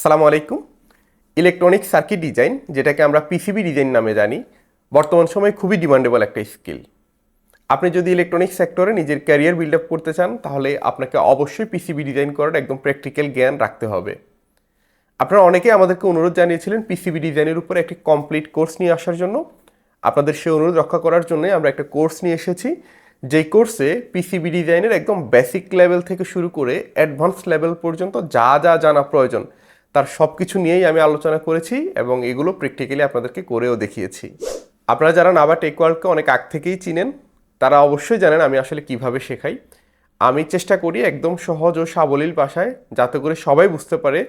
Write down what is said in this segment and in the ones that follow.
আসসালামু আলাইকুম। Electronic circuit design যেটাকে আমরা পিসিবি ডিজাইন নামে জানি, বর্তমান সময়ে খুবই ডিমান্ডেবল একটা স্কিল আপনি যদি ইলেকট্রনিক সেক্টরে নিজের ক্যারিয়ার বিল্ড আপ করতে চান, তাহলে আপনাকে অবশ্যই পিসিবি ডিজাইন করার একদম প্র্যাকটিক্যাল জ্ঞান রাখতে হবে। আপনারা অনেকেই আমাদেরকে অনুরোধ জানিয়েছিলেন পিসিবি ডিজাইনের উপরে একটি কমপ্লিট কোর্স নিয়ে আসার জন্য। আপনাদের সেই অনুরোধ রক্ষা করার জন্য আমরা একটা কোর্স নিয়ে এসেছি। যেই কোর্সে পিসিবি ডিজাইনের একদম বেসিক লেভেল থেকে শুরু করে অ্যাডভান্স লেভেল পর্যন্ত যা যা জানা প্রয়োজন তার সব কিছু নিয়েই আমি আলোচনা করেছি এবং এগুলো প্র্যাকটিক্যালি আপনাদেরকে করেও দেখিয়েছি। আপনারা যারা নাবা টেকওয়ার্ল্ডকে অনেক আগ থেকেই চিনেন, তারা অবশ্যই জানেন আমি আসলে কীভাবে শেখাই। আমি চেষ্টা করি একদম সহজ ও সাবলীল ভাষায় যাতে করে সবাই বুঝতে পারে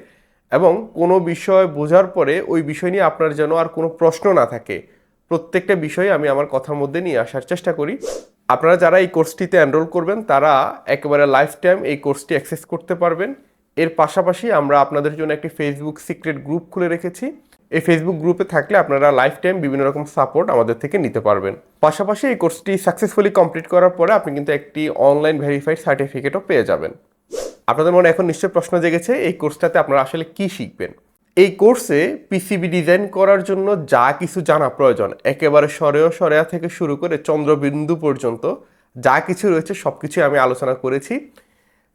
এবং কোনো বিষয় বোঝার পরে ওই বিষয় নিয়ে আপনার যেন আর কোনো প্রশ্ন না থাকে। প্রত্যেকটা বিষয় আমি আমার কথার মধ্যে নিয়ে আসার চেষ্টা করি। আপনারা যারা এই কোর্সটিতে এনরোল করবেন, তারা একেবারে লাইফ টাইম এই কোর্সটি অ্যাক্সেস করতে পারবেন। এর পাশাপাশি আমরা আপনাদের জন্য একটি ফেসবুক সিক্রেট গ্রুপ খুলে রেখেছি। এই ফেসবুক গ্রুপে থাকলে আপনারা লাইফ টাইম বিভিন্ন রকম সাপোর্ট আমাদের থেকে নিতে পারবেন। পাশাপাশি এই কোর্সটি সাকসেসফুলি কমপ্লিট করার পরে আপনি কিন্তু একটি অনলাইন ভেরিফাইড সার্টিফিকেটও পেয়ে যাবেন। আপনাদের মনে এখন নিশ্চয়ই প্রশ্ন জেগেছে, এই কোর্সটাতে আপনারা আসলে কি শিখবেন? এই কোর্সে পিসিবি ডিজাইন করার জন্য যা কিছু জানা প্রয়োজন, একেবারে সরেও সরেয়া থেকে শুরু করে চন্দ্রবিন্দু পর্যন্ত যা কিছু রয়েছে সব কিছুই আমি আলোচনা করেছি।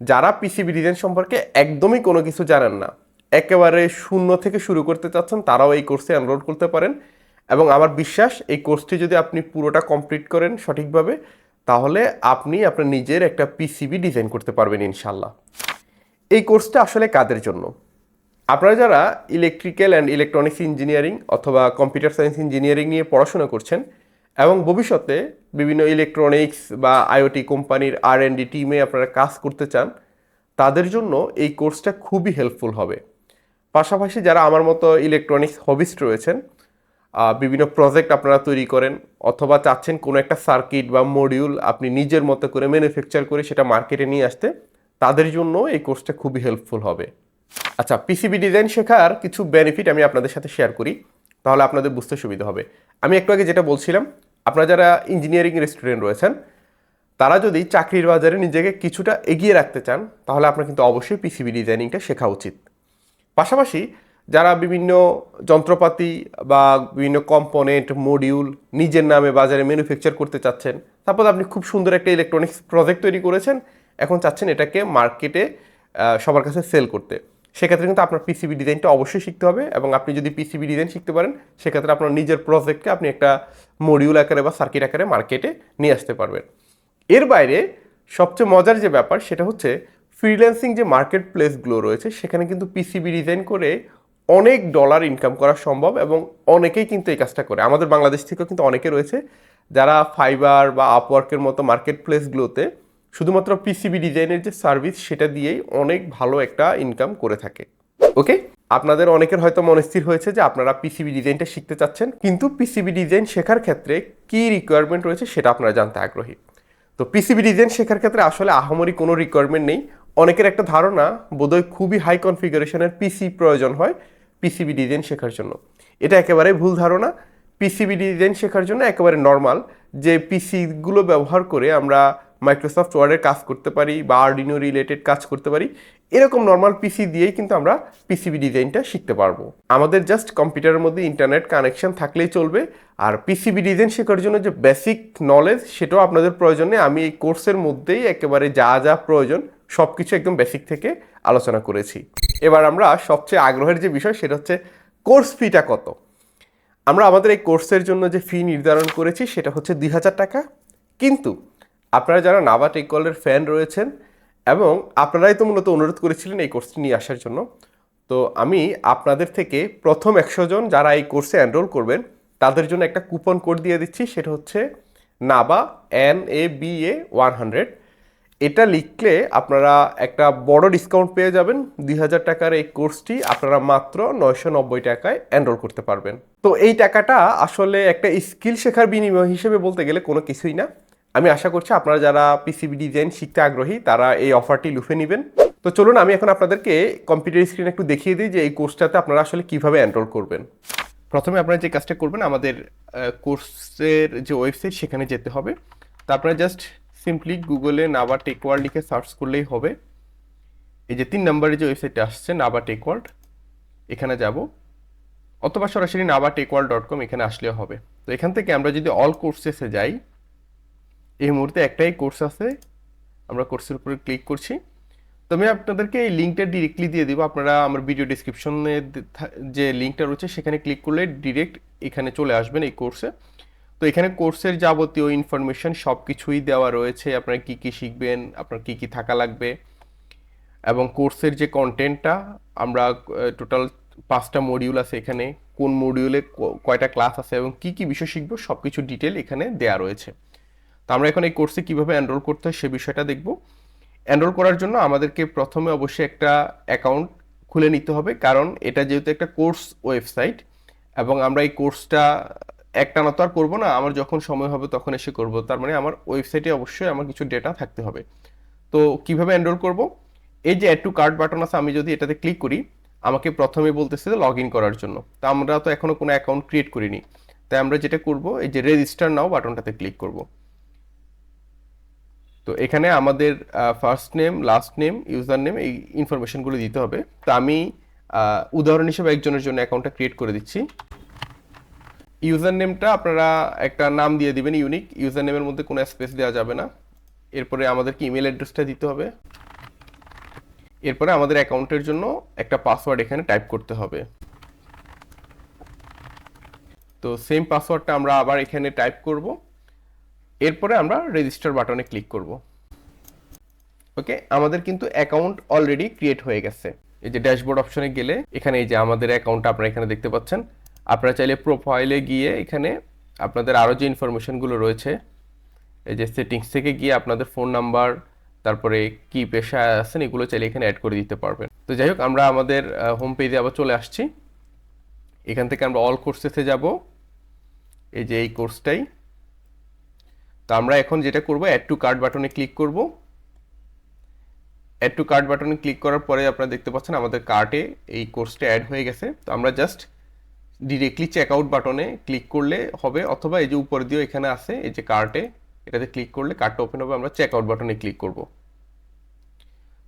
যারা পিসিবি ডিজাইন সম্পর্কে একদমই কোনো কিছু জানেন না, একেবারে শূন্য থেকে শুরু করতে চাচ্ছেন, তারাও এই কোর্সে এনরোল করতে পারেন। এবং আমার বিশ্বাস, এই কোর্সটি যদি আপনি পুরোটা কমপ্লিট করেন সঠিকভাবে, তাহলে আপনি আপনার নিজের একটা পিসিবি ডিজাইন করতে পারবেন ইনশাল্লাহ এই কোর্সটা আসলে কাদের জন্য? আপনারা যারা ইলেকট্রিক্যাল অ্যান্ড ইলেকট্রনিক্স ইঞ্জিনিয়ারিং অথবা কম্পিউটার সায়েন্স ইঞ্জিনিয়ারিং নিয়ে পড়াশোনা করছেন এবং ভবিষ্যতে বিভিন্ন ইলেকট্রনিক্স বা আইওটি কোম্পানির আর এন ডি টিমে আপনারা কাজ করতে চান, তাদের জন্য এই কোর্সটা খুবই হেল্পফুল হবে। পাশাপাশি যারা আমার মতো ইলেকট্রনিক্স হবিস্ট রয়েছেন বিভিন্ন প্রজেক্ট আপনারা তৈরি করেন, অথবা চাচ্ছেন কোনো একটা সার্কিট বা মডিউল আপনি নিজের মতো করে ম্যানুফ্যাকচার করে সেটা মার্কেটে নিয়ে আসতে, তাদের জন্য এই কোর্সটা খুবই হেল্পফুল হবে। আচ্ছা পিসিবি ডিজাইন শেখার কিছু বেনিফিট আমি আপনাদের সাথে শেয়ার করি, তাহলে আপনাদের বুঝতে সুবিধা হবে। আমি একটু আগে যেটা বলছিলাম আপনারা যারা ইঞ্জিনিয়ারিং স্টুডেন্ট রয়েছেন, তারা যদি চাকরির বাজারে নিজেকে কিছুটা এগিয়ে রাখতে চান, তাহলে আপনার কিন্তু অবশ্যই পিসিবি ডিজাইনিংটা শেখা উচিত। পাশাপাশি যারা বিভিন্ন যন্ত্রপাতি বা বিভিন্ন কম্পোনেন্ট মডিউল নিজের নামে বাজারে ম্যানুফ্যাকচার করতে চাচ্ছেন, তারপর আপনি খুব সুন্দর একটা ইলেকট্রনিক্স প্রজেক্ট তৈরি করেছেন, এখন চাচ্ছেন এটাকে মার্কেটে সবার কাছে সেল করতে। সেক্ষেত্রে কিন্তু আপনার পিসিবি ডিজাইনটা অবশ্যই শিখতে হবে এবং আপনি যদি পিসিবি ডিজাইন শিখতে পারেন, সেক্ষেত্রে আপনার নিজের প্রজেক্টকে আপনি একটা মডিউল আকারে বা সার্কিট আকারে মার্কেটে নিয়ে আসতে পারবেন। এর বাইরে সবচেয়ে মজার যে ব্যাপার, সেটা হচ্ছে ফ্রিল্যান্সিং যে মার্কেট প্লেসগুলো রয়েছে, সেখানে কিন্তু পিসিবি ডিজাইন করে অনেক ডলার ইনকাম করা সম্ভব এবং অনেকেই কিন্তু এই কাজটা করে। আমাদের বাংলাদেশ থেকেও কিন্তু অনেকে রয়েছে যারা ফাইবার বা আপওয়ার্কের মতো মার্কেট প্লেসগুলোতে শুধুমাত্র পিসিবি ডিজাইনের যে সার্ভিস সেটা দিয়েই অনেক ভালো একটা ইনকাম করে থাকে। ওকে আপনাদের অনেকের হয়তো মনস্থির হয়েছে যে আপনারা পিসিবি ডিজাইনটা শিখতে চাচ্ছেন, কিন্তু পিসিবি ডিজাইন শেখার ক্ষেত্রে কী রিকোয়ারমেন্ট রয়েছে সেটা আপনারা জানতে আগ্রহী। তো পিসিবি ডিজাইন শেখার ক্ষেত্রে আসলে আহামরি কোনো রিকোয়ারমেন্ট নেই। অনেকের একটা ধারণা, বোধহয় খুবই হাই কনফিগারেশনের পিসি প্রয়োজন হয় পিসিবি ডিজাইন শেখার জন্য। এটা একেবারে ভুল ধারণা। পিসিবি ডিজাইন শেখার জন্য একেবারে নর্মাল যে পিসিগুলো ব্যবহার করে আমরা মাইক্রোসফট ওয়ার্ডের কাজ করতে পারি বা আর্ডিনো রিলেটেড কাজ করতে পারি, এরকম নর্মাল পিসি দিয়েই কিন্তু আমরা পিসিবি ডিজাইনটা শিখতে পারব। আমাদের জাস্ট কম্পিউটারের মধ্যে ইন্টারনেট কানেকশন থাকলেই চলবে, আর পিসিবি ডিজাইন শেখার জন্য যে বেসিক নলেজ সেটাও আপনাদের প্রয়োজনে আমি এই কোর্সের মধ্যেই একেবারে যা যা প্রয়োজন সব কিছু একদম বেসিক থেকে আলোচনা করেছি। এবার আমরা সবচেয়ে আগ্রহের যে বিষয় সেটা হচ্ছে কোর্স ফিটা কত? আমরা আমাদের এই কোর্সের জন্য যে ফি নির্ধারণ করেছি সেটা হচ্ছে দুই হাজার টাকা। কিন্তু আপনারা যারা নাবা টেকলের ফ্যান রয়েছেন এবং আপনারাই তো মূলত অনুরোধ করেছিলেন এই কোর্সটি নিয়ে আসার জন্য, তো আমি আপনাদের থেকে প্রথম একশো জন যারা এই কোর্সে এনরোল করবেন, তাদের জন্য একটা কুপন কোড দিয়ে দিচ্ছি, সেটা হচ্ছে নাবা N A B A one hundred. এটা লিখলে আপনারা একটা বড় ডিসকাউন্ট পেয়ে যাবেন, দুই হাজার টাকার এই কোর্সটি আপনারা মাত্র নয়শো নব্বই টাকায় এনরোল করতে পারবেন। তো এই টাকাটা আসলে একটা স্কিল শেখার বিনিময় হিসেবে বলতে গেলে কোনো কিছুই না। আমি আশা করছি আপনারা যারা পিসিবি ডিজাইন শিখতে আগ্রহী, তারা এই অফারটি লুফে নেবেন। তো চলুন, আমি এখন আপনাদেরকে কম্পিউটার স্ক্রিনে একটু দেখিয়ে দিই যে এই কোর্সটাতে আপনারা আসলে কীভাবে এনরোল করবেন। প্রথমে আপনারা যে কাজটা করবেন, আমাদের কোর্সের যে ওয়েবসাইট সেখানে যেতে হবে। তো আপনারা জাস্ট সিম্পলি গুগলে নাবা টেকওয়ার্ল্ড লিখে সার্চ করলেই হবে। এই যে তিন নম্বরে যে ওয়েবসাইটটা আসছে নাবা টেকওয়ার্ল্ড এখানে যাব। অথবা সরাসরি নাবা টেকওয়াল ডট কম এখানে আসলেও হবে। তো এখান থেকে আমরা যদি অল কোর্সেসে যাই এই মুহূর্তে একটাই কোর্স আছে। আমরা কোর্সের উপরে ক্লিক করছি। তো আমি আপনাদেরকে এই লিঙ্কটা ডিরেক্টলি দিয়ে দিব। আপনারা আমার ভিডিও ডিসক্রিপশনে যে লিঙ্কটা রয়েছে, সেখানে ক্লিক করলে ডিরেক্ট এখানে চলে আসবেন এই কোর্সে তো এখানে কোর্সের যাবতীয় ইনফরমেশন সব কিছুই দেওয়া রয়েছে। আপনারা কি কি শিখবেন, আপনার কি কি থাকা লাগবে। এবং কোর্সের যে কন্টেন্টটা আমরা টোটাল পাঁচটা মডিউল আছে এখানে। কোন মডিউলে কয়টা ক্লাস আছে এবং কি কি বিষয় শিখব সব কিছু ডিটেল এখানে দেয়া রয়েছে। তো আমরা এখন এই কোর্সে কীভাবে এনরোল করতে হয় সে বিষয়টা দেখব। এনরোল করার জন্য আমাদেরকে প্রথমে অবশ্যই একটা অ্যাকাউন্ট খুলে নিতে হবে, কারণ এটা যেহেতু একটা কোর্স ওয়েবসাইট এবং আমরা এই কোর্সটা একটানা তো আর করব না, আমার যখন সময় হবে তখন এসে করব। তার মানে আমার ওয়েবসাইটে অবশ্যই আমার কিছু ডেটা থাকতে হবে। তো কীভাবে এনরোল করব? এই যে অ্যাড টু কার্ড বাটন আছে, আমি যদি এটাতে ক্লিক করি, আমাকে প্রথমে বলতেছে লগ ইন করার জন্য। তো আমরা তো এখনও কোনো অ্যাকাউন্ট ক্রিয়েট করিনি। তাই আমরা যেটা করব, এই যে রেজিস্টার নাও বাটনটাতে ক্লিক করব। তো এখানে আমাদের first name last name user name এই ইনফরমেশনগুলো দিতে হবে। তো আমি উদাহরণ হিসেবে একজনের জন্য অ্যাকাউন্টটা ক্রিয়েট করে দিচ্ছি। ইউজার নেমটা আপনারা একটা নাম দিয়ে দিবেন ইউনিক ইউজার নেমের মধ্যে কোনো স্পেস দেওয়া যাবে না। এরপরে আমাদেরকে ইমেল অ্যাড্রেসটা দিতে হবে। এরপরে আমাদের অ্যাকাউন্টের জন্য একটা পাসওয়ার্ড এখানে টাইপ করতে হবে। তো সেম পাসওয়ার্ডটা আমরা আবার এখানে টাইপ করব। এরপরে আমরা রেজিস্টার বাটনে ক্লিক করব। ওকে আমাদের কিন্তু অ্যাকাউন্ট অলরেডি ক্রিয়েট হয়ে গেছে। এই যে ড্যাশবোর্ড অপশনে গেলে, এখানে এই যে আমাদের অ্যাকাউন্টটা আপনারা এখানে দেখতে পাচ্ছেন। আপনারা চাইলে প্রোফাইলে গিয়ে এখানে আপনাদের আরও যে ইনফরমেশনগুলো রয়েছে, এই যে সেটিংস থেকে গিয়ে আপনাদের ফোন নাম্বার তারপরে কি পেশায় আছেন, এগুলো চাইলে এখানে অ্যাড করে দিতে পারবেন। তো যাই হোক, আমরা আমাদের হোম পেজে আবার চলে আসছি। এখান থেকে আমরা অল কোর্সেসে যাব। এই যে এই কোর্সটাই তো আমরা এখন যেটা করব অ্যাড টু কার্ড বাটনে ক্লিক করব। অ্যাড টু কার্ড বাটনে ক্লিক করার পরে আপনারা দেখতে পাচ্ছেন আমাদের কার্টে এই কোর্সটা অ্যাড হয়ে গেছে। তো আমরা জাস্ট ডিরেক্টলি চেক আউট বাটনে ক্লিক করলে হবে, অথবা এই যে উপর দিয়েও এখানে আছে, এই যে কার্টে এটাতে ক্লিক করলে কার্ডটা ওপেন হবে, আমরা চেক আউট বাটনে ক্লিক করব।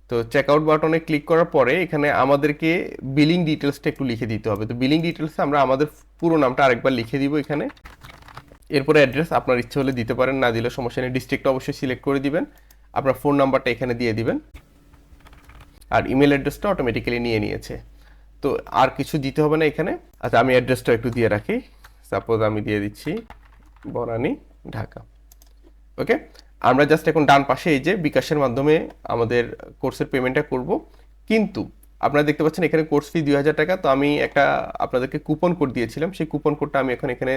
তো চেক আউট বাটনে ক্লিক করার পরে এখানে আমাদেরকে বিলিং ডিটেলসটা একটু লিখে দিতে হবে। তো বিলিং ডিটেলসে আমরা আমাদের পুরো নামটা আরেকবার লিখে দিব এখানে। এরপরে অ্যাড্রেস আপনার ইচ্ছে হলে দিতে পারেন, না দিলে সমস্যা নেই। ডিস্ট্রিক্টটা অবশ্যই সিলেক্ট করে দিবেন। আপনার ফোন নাম্বারটা এখানে দিয়ে দিবেন। আর ইমেল অ্যাড্রেসটা অটোমেটিক্যালি নিয়ে নিয়েছে। তো আর কিছু দিতে হবে না এখানে। আচ্ছা আমি অ্যাড্রেসটা একটু দিয়ে রাখি। সাপোজ আমি দিয়ে দিচ্ছি বনানী, ঢাকা। ওকে আমরা জাস্ট এখন ডান পাশে এই যে বিকাশের মাধ্যমে আমাদের কোর্সের পেমেন্টটা করব। কিন্তু আপনারা দেখতে পাচ্ছেন এখানে কোর্স ফি দুই হাজার টাকা। তো আমি একটা আপনাদেরকে কুপন কোড দিয়েছিলাম। সেই কুপন কোডটা আমি এখন এখানে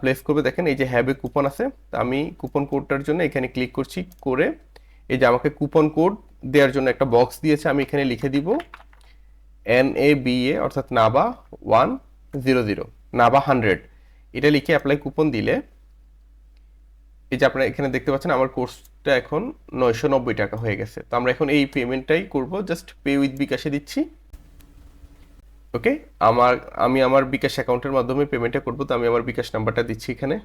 প্লেস করবে। দেখেন, এই যে হ্যাবে কুপন আছে আমি কুপন কোডটার জন্য এখানে ক্লিক করছি, করে এই যে আমাকে কুপন কোড দেওয়ার জন্য একটা বক্স দিয়েছে, আমি এখানে লিখে দিব এন এ বি এ অর্থাৎ নাবা ওয়ান জিরো জিরো নাবা হান্ড্রেড এটা লিখে অ্যাপ্লাই কুপন দিলে, এই যে আপনারা এখানে দেখতে পাচ্ছেন, আমার কোর্সটা এখন নয়শো নব্বই টাকা হয়ে গেছে। তো আমরা এখন এই পেমেন্টটাই করব জাস্ট পে উইথ বিকাশে দিচ্ছি। ওকে আমার, আমি আমার বিকাশ অ্যাকাউন্টের মাধ্যমে পেমেন্টটা করব, তো আমি আমার বিকাশ নাম্বারটা দিচ্ছি এখানে।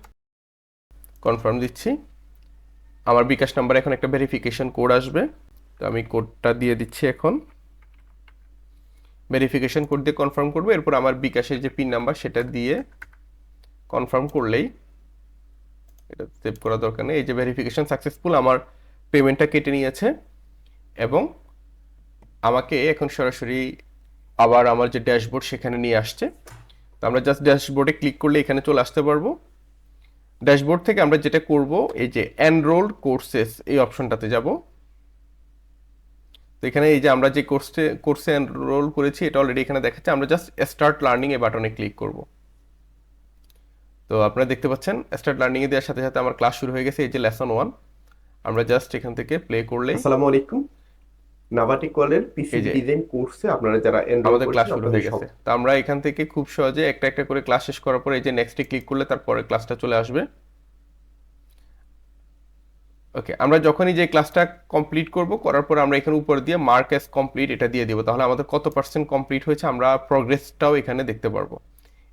কনফার্ম দিচ্ছি। আমার বিকাশ নাম্বার এখন একটা ভেরিফিকেশন কোড আসবে, তো আমি কোডটা দিয়ে দিচ্ছি এখন। ভেরিফিকেশন কোড দিয়ে কনফার্ম করব, এরপর আমার বিকাশের যে পিন নাম্বার সেটা দিয়ে কনফার্ম করলেই এটা সেভ করা দরকার নেই। এই যে ভেরিফিকেশন সাকসেসফুল আমার পেমেন্টটা কেটে নিয়েছে, এবং আমাকে এখন সরাসরি আবার আমার যে ড্যাশবোর্ড সেখানে নিয়ে আসছে। তো আমরা জাস্ট ড্যাশবোর্ডে ক্লিক করলে এখানে চলে আসতে পারব। ড্যাশবোর্ড থেকে আমরা যেটা করব, এই যে এনরোল্ড কোর্সেস এই অপশনটাতে যাব। তো এখানে এই যে আমরা যে কোর্সে কোর্সে এনরোল করেছি, এটা অলরেডি এখানে দেখাচ্ছে। আমরা জাস্ট স্টার্ট লার্নিং এ বাটনে ক্লিক করব। তো আপনারা দেখতে পাচ্ছেন স্টার্ট লার্নিং এ দেওয়ার সাথে সাথে আমার ক্লাস শুরু হয়ে গেছে, এই যে লেসন ওয়ান আমরা জাস্ট এখান থেকে প্লে করলে আসসালামু আলাইকুম। নাভাটিক কলের পিসি ডিজাইন কোর্সে আপনারা যারা আমাদের ক্লাস শুরু হয়ে গেছে। তো আমরা এখান থেকে খুব সহজে একটা একটা করে ক্লাস শেষ করার পরে এই যে নেক্সটে ক্লিক করলে তারপরে ক্লাসটা চলে আসবে। ওকে আমরা যখনই যে ক্লাসটা কমপ্লিট করব করার পর আমরা এখানে উপর দিয়ে মার্ক অ্যাজ কমপ্লিট এটা দিয়ে দিব। তাহলে আমাদের কত পার্সেন্ট কমপ্লিট হয়েছে আমরা প্রগ্রেসটাও এখানে দেখতে পারব।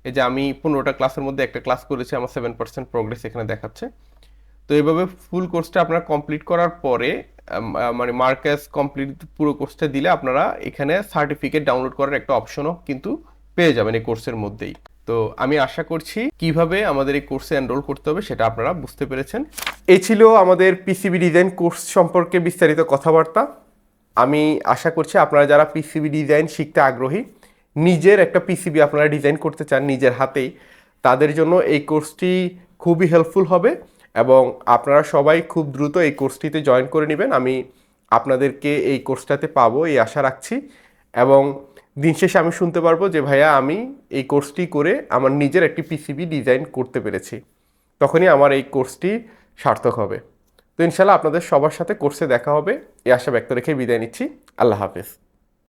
এই যে আমি পনেরোটা ক্লাসের মধ্যে একটা ক্লাস করেছি আমার সেভেন পার্সেন্ট প্রগ্রেস এখানে দেখাচ্ছে। তো এইভাবে ফুল কোর্সটা আপনারা কমপ্লিট করার পরে মানে মার্কাস কমপ্লিট পুরো কোর্সটা দিলে আপনারা এখানে সার্টিফিকেট ডাউনলোড করার একটা অপশনও কিন্তু পেয়ে যাবেন এই কোর্সের মধ্যেই। তো আমি আশা করছি কীভাবে আমাদের এই কোর্সে এনরোল করতে হবে সেটা আপনারা বুঝতে পেরেছেন। এ ছিল আমাদের পিসিবি ডিজাইন কোর্স সম্পর্কে বিস্তারিত কথাবার্তা। আমি আশা করছি আপনারা যারা পিসিবি ডিজাইন শিখতে আগ্রহী, নিজের একটা পিসিবি আপনারা ডিজাইন করতে চান নিজের হাতেই, তাদের জন্য এই কোর্সটি খুবই হেল্পফুল হবে। এবং আপনারা সবাই খুব দ্রুত এই কোর্সটিতে জয়েন করে নেবেন। আমি আপনাদেরকে এই কোর্সটাতে পাবো, এই আশা রাখছি। এবং দিন শেষে আমি শুনতে পারব যে, ভাইয়া, আমি এই কোর্সটি করে আমার নিজের একটি পিসিবি ডিজাইন করতে পেরেছি। তখনই আমার এই কোর্সটি সার্থক হবে। তো ইনশাল্লাহ আপনাদের সবার সাথে কোর্সে দেখা হবে। এই আশা ব্যক্ত রেখে বিদায় নিচ্ছি। আল্লাহ হাফেজ।